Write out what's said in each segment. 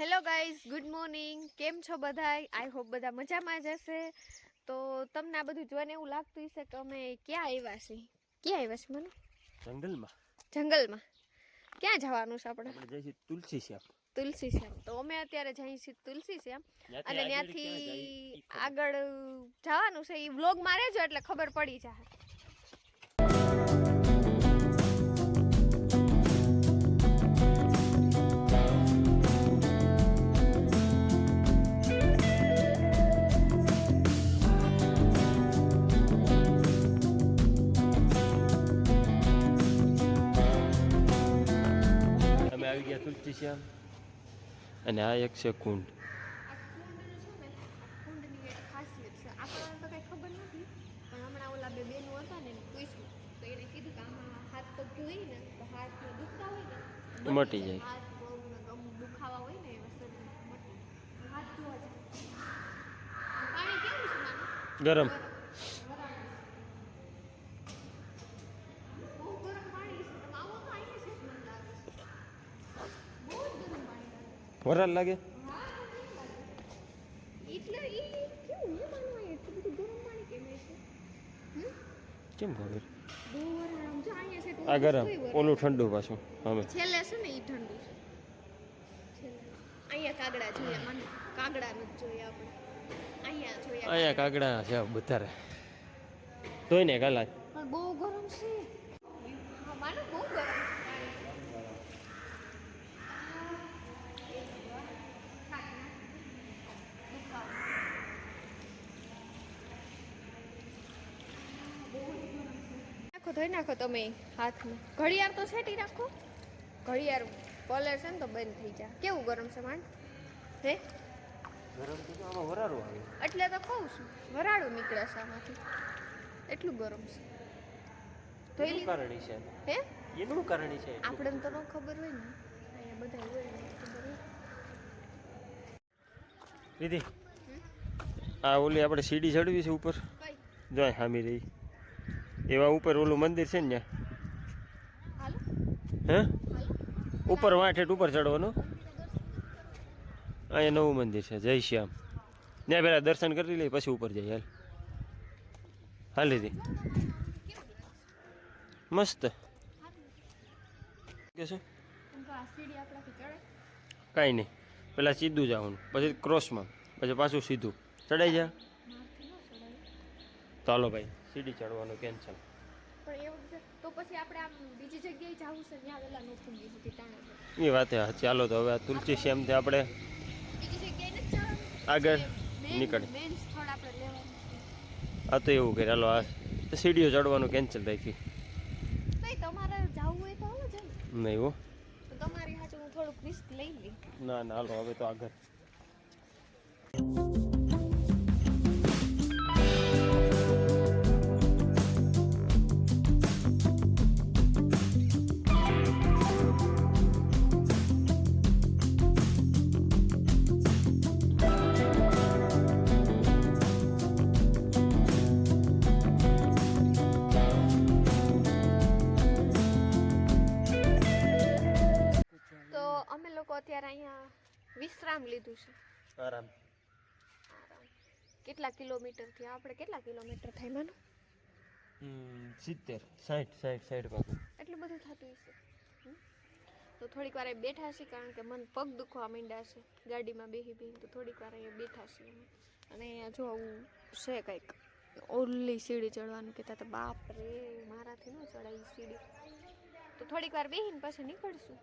Hello guys good morning કેમ છો બધા આઈ હોપ બધા મજામાં જ હશે. તો તમને આ બધું જોઈને એવું લાગતું હશે કે અમે ક્યાં આવ્યા છીએ? ક્યાં આવ્યા છીએ મને? જંગલમાં. જંગલમાં. ક્યાં જવાનું છે આપણે? આપણે જઈશું તુલસી શ્યામ. તુલસી શ્યામ. તો અમે અત્યારે જઈએ છીએ તુલસી શ્યામ. અને ત્યાંથી આગળ આગળ જવાનું છે. એ વ્લોગ મારે જો એટલે ખબર પડી જાય. તો હાથ ને દુખતા હોય ને મટી જાય. હાથ પગ ને ગમ દુખાવા હોય ને એવા શરીરમાં મટી જાય. હાથ ધોવા જાય પાણી કેવું છે નાનું? ગરમ વરાળ. બહુ ગરમ પાણી છે તમે આવો તો અહીંયા છે જ મને લાગે છે બહુ જ ગરમ પાણી લાગે વરાળ લાગે? કેમ ખબર આ ગરમ ઓલું ઠંડુ પાછું અમે. છેલ્લે છે ને એ ઠંડુ છે. અહીંયા કાગડા જોઈએ મને કાગડા નથી જોઈએ આપણે. અહીંયા જોઈએ. અહીંયા કાગડા છે બધારે. ધોઈને કાલા બહુ ગરમ છે. માનો બહુ ગરમ નાખો ધોઈ નાખો તમે હાથમાં. ઘડિયાળ તો છેટી રાખો ઘડિયાળ કોલર છે ને તો બંધ થઈ જાય. કેવું ગરમ છે માંડ? હે? ગરમ તો આમાં વરાળું આવે. એટલે તો કહું છું વરાળું નીકળે છે આમાંથી. એટલું ગરમ છે. ધોઈ લીધું? કારણ છે. હે? એનું કારણ છે. આપણે તો ન ખબર હોય ને. અહીંયા બધા હોય ને ખબર હોય. દીદી આ ઓલી આપણે સીડી ચડવી છે ઉપર. જોઈ હામી રહી. એવા ઉપર ઓલું મંદિર છે ને હે? ઉપર વાંઠેટ ઉપર ચડવાનું? અહીંયા નવું મંદિર છે, જય શ્યામ. ત્યાં પહેલાં દર્શન કરી લઈએ, પછી ઉપર જઈએ, હાલ. હાલ લીધી મસ્ત. કે કાંઈ નહીં. પહેલાં સીધું જવાનું પછી ક્રોસમાં પછી પાછું સીધું. ચડાઈ જા. ચાલો ભાઈ. સીડી ચડવાનું કેન્સલ પણ એવું છે. તો પછી આપણે આમ બીજી જગ્યાએ જવું છે ત્યાં વેલા નો સુધી એ વાત હા ચાલો તો હવે તુલસી તુલસી શ્યામથી આપણે બીજી જગ્યાએ નથી જવાનું? આગળ નીકળે મેન સ્થળ આપણે લેવાનું આ તો એવું કરે ચાલો આ સીડીઓ ચડવાનું કેન્સલ રાખી તમારે જવું હોય તો નહીં હો. તમારી હાથે હું થોડુંક રિસ્ક લઈ લઈ ના ના હાલો હવે તો આગળ. અત્યારે અહીંયા વિશ્રામ લીધું છે. આરામ. કેટલા કિલોમીટરથી આપણે કેટલા કિલોમીટર થાય માનો? સિત્તેર સાઠ સાઠ સાઠ પાછું એટલું બધું થતું હશે. તો થોડીક વાર બેઠા છીએ કારણ કે મન પગ દુખવા માંડ્યા છે. ગાડીમાં બેહી બેહી તો થોડીક વાર અહીંયા બેઠા છીએ અમે. અને અહીંયા જો આવું છે કંઈક ઓલી સીડી ચડવાનું કહેતા તો બાપ રે મારાથી ન ચડાય સીડી. તો થોડીક વાર બેહીને પછી નીકળશું.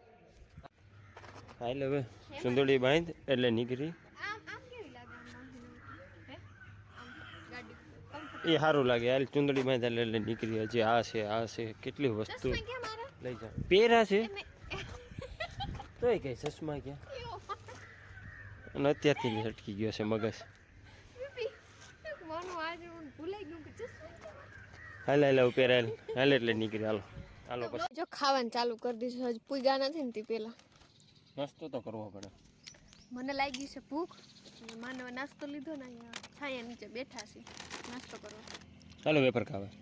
હા એટલે હવે સુંદરડી બાંધ એટલે નીકળી. એ સારું લાગે. હાલ ચુંદડી બાંધ એટલે નીકળી. હજી આ છે આ છે. કેટલી વસ્તુ. લઈ જા. પહેરા છે? તોય કઈ ચશ્મા ક્યાં? અને અત્યારથી જ અટકી ગયો છે મગજ. હાલ હાલ પહેરાયેલ હાલ. એટલે નીકળી. હાલો. હાલો પછી. જો ખાવાનું ચાલુ કરી દીધું. હજી પૂગ્યા નથી ને તે પેલા. નાસ્તો તો કરવો પડે. મને લાગી છે ભૂખ. માનવ નાસ્તો લીધો ને અહીંયા છાયા નીચે બેઠા છે. નાસ્તો કરો ચાલો વેપર ખાવા.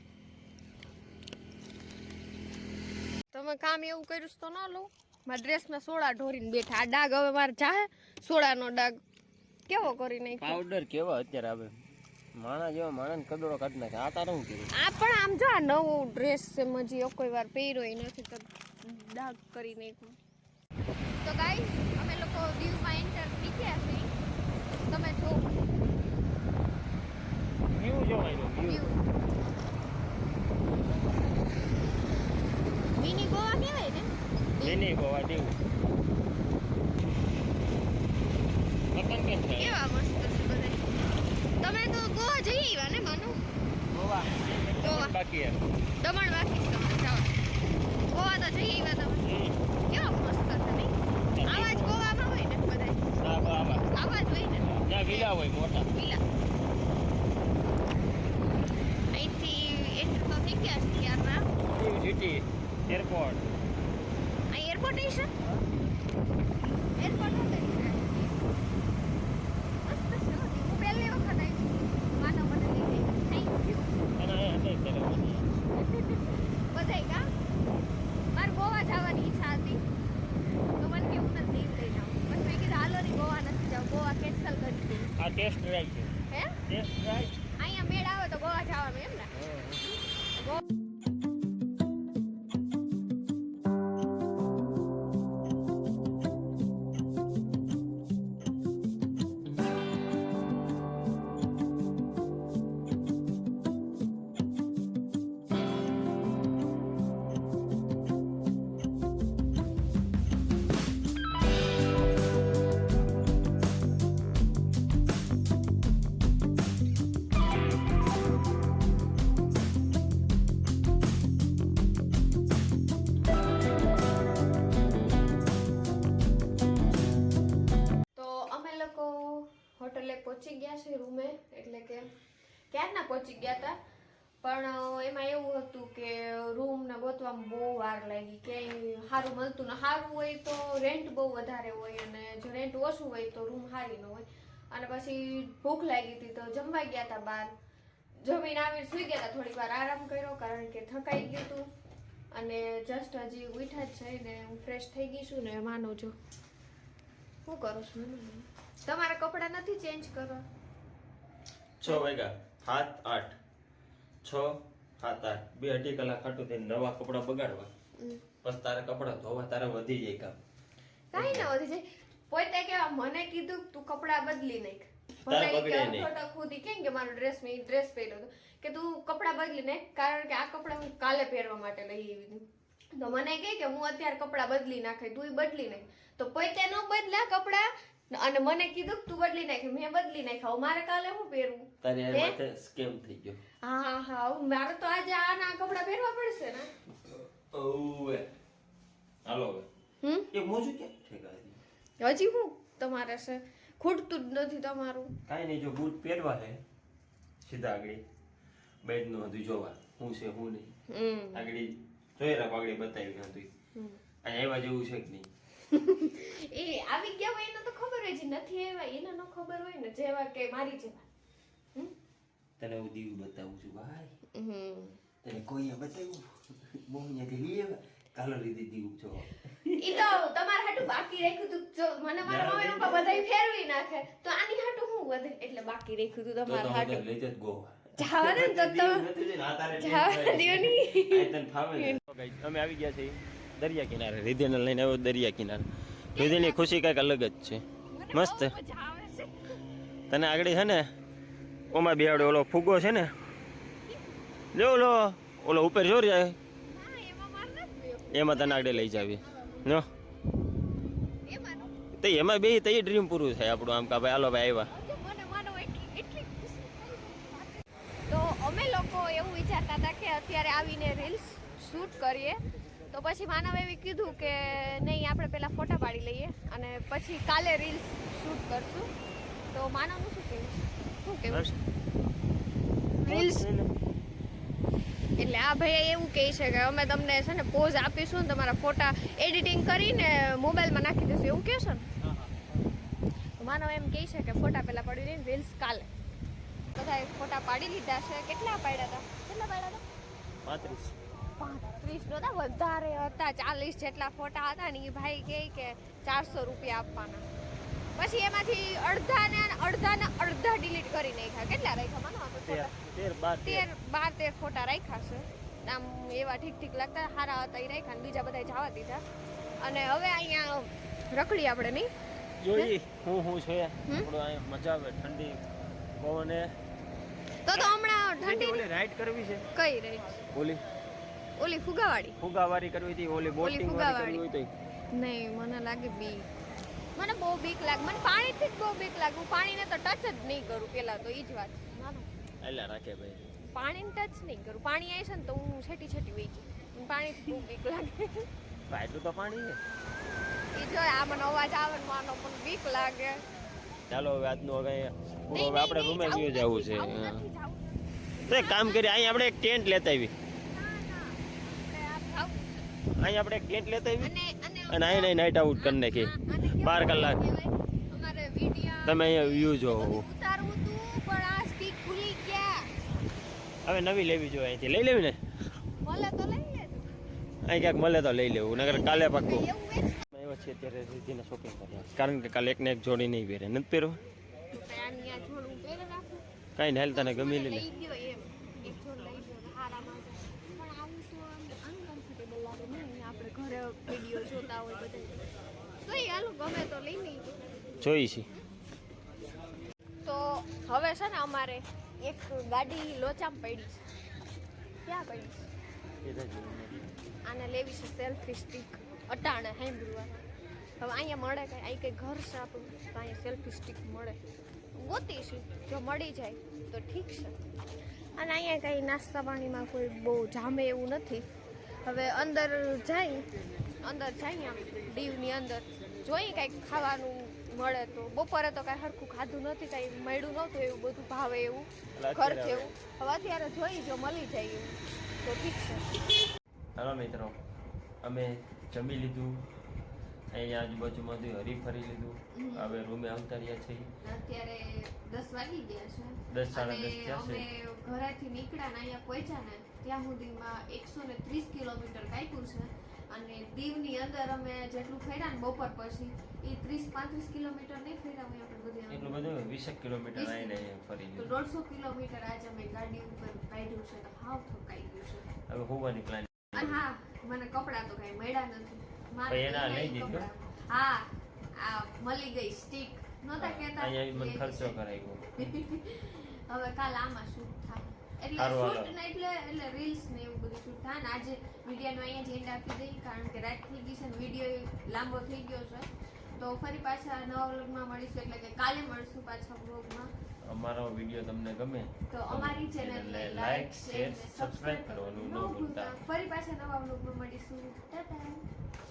તમે કામ એવું કર્યું તો ન લો. મારા ડ્રેસમાં સોડા ઢોરીને બેઠા. આ ડાગ હવે મારે જાહે. સોડાનો ડાગ કેવો કરી નાખ્યો? પાવડર કેવો અત્યારે આવે? માણા જેવા માણા કદડો કાઢી નાખે. આ તારું શું આ પણ આમ જો આ નવો ડ્રેસ છે મજી કોઈ વાર પહેર્યો નથી તો ડાગ કરી નાખ્યો. તો ગાઈસ અમે લોકો દીવમાં એન્ટર થઈ છે તમે જો. વ્યૂ જોવાય વ્યૂ મિની ગોવા કહેવાય ને? મિની ગોવા જેવું પતંગ કેમ થાય કેવા મસ્ત છે બધા તમે તો ગોવા જઈ આવ્યા ને માનો ગોવા ગોવા. બાકી એમ દમણ બાકી છે તમારે જવા ગોવા તો જઈ આવ્યા તમે કેવા મસ્ત છે નહીં આવા જ ગોવામાં હોય ને બધા આવા આવા જ હોય ને વિલા હોય મોટા. વિલા અહીંથી એન્ટર તો થઈ ગયા છે ત્યારના સિટી એરપોર્ટ અહીં એરપોર્ટ છે એરપોર્ટ હોતે મસ્ત છે હો. હું પહેલી વખત આવી છું માનવ મને લઈ ગઈ થેન્ક યુ અને અહીંયા કઈ સેરેમની બધાય કા મારે ગોવા જવાની ઈચ્છા હતી તો મને કેવું નથી દીવ લઈ જાઉં પછી મેં કીધું હાલો ની ગોવા નથી જાવ ગોવા કેન્સલ કરી દીધું આ ટેસ્ટ ડ્રાઈવ છે. હે? ટેસ્ટ ડ્રાઈવ અહીંયા મેળ આવે તો ગોવા જવાનું એમ ને? હોટલે પહોંચી ગયા છે રૂમે, એટલે કે ક્યારના પહોંચી ગયા હતા પણ એમાં એવું હતું કે રૂમ ને ગોતવામાં બહુ વાર લાગી, કે સારું મળતું ને, સારું હોય તો રેન્ટ બહુ વધારે હોય અને જો રેન્ટ ઓછું હોય તો રૂમ સારી ન હોય. અને પછી ભૂખ લાગી હતી તો જમવા ગયા હતા બહાર. જમીને આવીને સુઈ ગયા હતા થોડીક વાર આરામ કર્યો, કારણ કે થકાઈ ગયું હતું અને જસ્ટ હજી ઉઠા જ છે ને, હું ફ્રેશ થઈ ગઈ છું ને, માનું છું. શું કરું છું? તમારા કપડાં નથી ચેન્જ કરવા? છ વાગ્યા સાત આઠ. છ સાત આઠ. બે અઢી કલાક ખાટું થઈને નવા કપડાં બગાડવા. બસ તારે કપડાં ધોવા તારે વધી જાય કામ. કાંઈ ના વધી જાય. પોતે કેવા મને કીધું તું કપડાં બદલી નાખ. તારે બગડે નહીં. ખુદી. કેમ કે મારો ડ્રેસ મેં ડ્રેસ પહેર્યો હતો. કે તું કપડાં બદલી નાખ કારણ કે આ કપડાં હું કાલે પહેરવા માટે લઈ આવી તો મને કહે કે હું અત્યારે કપડાં બદલી નાખે તું બદલી નાખ. તો પોતે ન બદલા કપડાં અને મને કીધું તું બદલી નાખે મેં બદલી નાખ્યા. મારે કાલે શું પહેરવું? તારે હે? સ્કેમ થઈ ગયો. હા હા હા મારે તો આજે આના કપડાં પહેરવા પડશે ને. ઓવે. હાલો હમ? એ મોજું કે? ઠેકા હજી હું? તમારે છે. ખૂટતું જ નથી તમારું. કાઈ નહીં જો બૂટ પહેરવા હે સીધા આગળ. બેડનું હતું જોવા. હું છે હું નહીં. આગળ જોઈ રાખ આગળ બતાવી હમ. અહીંયા એવા જેવું છે કે નહીં? એ આવી ગયા હોય એને તો ખબર હોય જે નથી એવા એને ન ખબર હોય ને જેવા કે મારી જેવા. તને હું દીવ બતાવું છું ભાઈ. તને કોઈએ બતાવ્યું? બહુ કે આવ્યા? કાલો લીધી દીવ છો. ઈ તો તમારા હાટું બાકી રાખ્યું તું. જો મને મારા મમ્મી પપ્પા બધાય ફેરવી નાખે. તો આની હાટું હું વધે? એટલે બાકી રાખ્યું તું તમારા હાટું. લઈ જત ગોવા. જાવા ને તો તો દીવ નથી જઈને આ તારે જાવા દ્યો ની. આ તને ફાવે ને. અમે આવી ગયા છીએ દરિયા કિનારે રીધેને લઈને આવ્યો દરિયા કિનારે. રીધેની ખુશી કંઈક અલગ જ છે. મસ્ત. તને આગળ છે ને ઓમાં બિહાડ્યો ઓલો ફુગ્ગો છે ને? જો ઓલો ઓલો ઉપર જોર જાય. એમાં તને આગળ લઈ જાવી. નો. તો એમાં બે તઈ ડ્રીમ પૂરું થાય આપણું આમ કા ભાઈ હાલો ભાઈ આવ્યા. તો અમે લોકો એવું વિચારતા હતા કે અત્યારે આવીને રીલ્સ શૂટ કરીએ. તો પછી માનવ એવી કીધું કે નહીં આપણે પહેલાં ફોટા પાડી લઈએ અને પછી કાલે રીલ્સ શૂટ કરશું. તો માનવનું શું કહેવું છે? શું કહેવું રીલ્સ એટલે આ ભાઈ એવું કહે છે કે અમે તમને છે ને પોઝ આપીશું ને તમારા ફોટા એડિટિંગ કરીને મોબાઈલમાં નાખી દઈશું. એવું કહેશો ને? માનવ એમ કહે છે કે ફોટા પહેલાં પાડી લઈને રીલ્સ કાલે. બધાએ ફોટા પાડી લીધા છે. કેટલા પાડ્યા હતા? કેટલા પાડ્યા હતા? પાંત્રીસ. પાંત્રીસ નહોતા વધારે હતા ચાલીસ જેટલા ફોટા હતા ને એ ભાઈ કહે કે ચારસો રૂપિયા આપવાના. પછી એમાંથી અડધા ને અડધા ને અડધા ડિલીટ કરી નાખ્યા. કેટલા રાખ્યા માનો આપણે તેર બાર તેર. ફોટા રાખ્યા છે. આમ એવા ઠીક ઠીક લાગતા સારા હતા એ રાખ્યા ને બીજા બધા જવા દીધા. અને હવે અહીંયા રખડી આપણે નહીં જોઈ હું? હું છે? થોડું અહીંયા મજા આવે ઠંડી પવને. તો તો હમણાં ઠંડી રાઈડ કરવી છે? કઈ રહી ઓલી ઓલી ફુગાવાળી? ફુગાવાળી કરવી હતી ઓલી બોટિંગ વાળી કરવી ફુગાવાળી. તો નહીં મને લાગે બી મને બહુ બીક લાગે. મને પાણીથી જ બહુ બીક લાગે. હું પાણીને તો ટચ જ નહીં કરું પેલા તો એ જ વાત એલા રાખે ભાઈ. પાણીને ટચ નહીં કરું. પાણી આવી છે ને તો હું છેટી છેટી વહી ગઈ મને પાણીથી બહુ બીક લાગે. ભાઈ તો પાણી છે. એ જો આ મને અવાજ આવે ને માનો પણ બીક લાગે. ચાલો હવે આજનું હવે આપણે રૂમે જવું છે. કામ કરીએ અહીં આપણે એક ટેન્ટ લેતા આવી. અહીં આપણે ટેન્ટ લેતા આવી અને અહીં નહીં નાઇટ આઉટ કરી કેવું બાર કલાક. તમે અહીંયા વ્યૂ જોવો ગયા. હવે નવી લેવી જોઈએ અહીંથી. લઈ લેવી ને? અહીં ક્યાંક મળે તો લઈ લેવું નગર કાલે પાક્કું. એવું છે અત્યારે રીતિને શોપિંગ કરવા. કારણ કે કાલે એકને એક જોડી નહીં પહેરે. નથી પહેરવા? કાંઈ ને હાલ તને ગમી લે ને લઈ ગયો એમ એક જોડ લઈ ગયો હારામાં તો. પણ આવું તો અનકમ્ફર્ટેબલ લાગે ને અહીંયા આપણે ઘરે વીડિયો જોતા હોય બધા તો એ હાલો ગમે તો લઈ લઈએ જોઈ છે. તો હવે છે ને અમારે એક ગાડી લોચામાં પડી છે. ક્યાં પડી છે? આને લેવી છે સેલ્ફી સ્ટિક. અટાણે હેમ્બ્રુવાના હવે અહીંયા મળે કાંઈ અહીં કંઈ ઘર છે આપણું તો અહીંયા સેલ્ફી સ્ટિક મળે. ગોતીશું જો મળી જાય તો ઠીક છે. અને અહીંયા કંઈ નાસ્તા પાણીમાં કોઈ બહુ જામે એવું નથી. હવે અંદર જઈ અંદર જઈએ દીવની અંદર. જોઈએ કાંઈક ખાવાનું મળે તો. બપોરે તો કાંઈ સરખું ખાધું નથી કાંઈ મળ્યું નહોતું એવું બધું ભાવે એવું ઘર જેવું. હવે અત્યારે જોઈ જો મળી જાય એવું તો ઠીક છે. હાલો મિત્રો અમે જમી લીધું. અહીંયા આજુબાજુમાં બધું હરી ફરી લીધું. હવે રૂમે આવતા રહ્યા છીએ. અત્યારે દસ વાગી ગયા છે. દસ સાડા દસ થયા છે. અમે ઘરેથી નીકળ્યા ને અહીંયા પહોંચ્યા ને ત્યાં સુધીમાં એકસો ને ત્રીસ કિલોમીટર કાપ્યું છે. અને દીવની અંદર અમે જેટલું ફર્યા ને બપોર પછી એ ત્રીસ પાંત્રીસ કિલોમીટર નહીં ફર્યા હોય આપણે બધું એટલું બધું વીસેક કિલોમીટર આવીને ફરી તો દોઢસો કિલોમીટર આજે અમે ગાડી ઉપર કાઢ્યું છે તો હાવ થકાઈ ગયું છે. હવે હોવાની પ્લાન અને હા મને કપડાં તો કાંઈ મળ્યા નથી. મારે એના લઈ દીધું? હા આ મળી ગઈ સ્ટીક નહોતા કહેતા અહીંયા મને ખર્ચો કરાવ્યો હવે કાલ આમાં શું થાય. સારું, હાલો. એટલે એટલે રીલ્સ ને એવું બધું શૂટ થાય. ને આજે વિડીયોનો અહીંયા જ એન્ડ આપી દઈ કારણ કે રાત થઈ ગઈ છે ને વીડિયો લાંબો થઈ ગયો છે. તો ફરી પાછા નવા વ્લોગમાં મળીશું એટલે કે કાલે મળશું પાછા વ્લોગમાં. અમારો વીડિયો તમને ગમે તો અમારી ચેનલને લાઈક શેર સબસ્ક્રાઇબ કરવાનું ન ભૂલતા. ફરી પાછા નવા વ્લોગમાં મળીશું. ટાટા.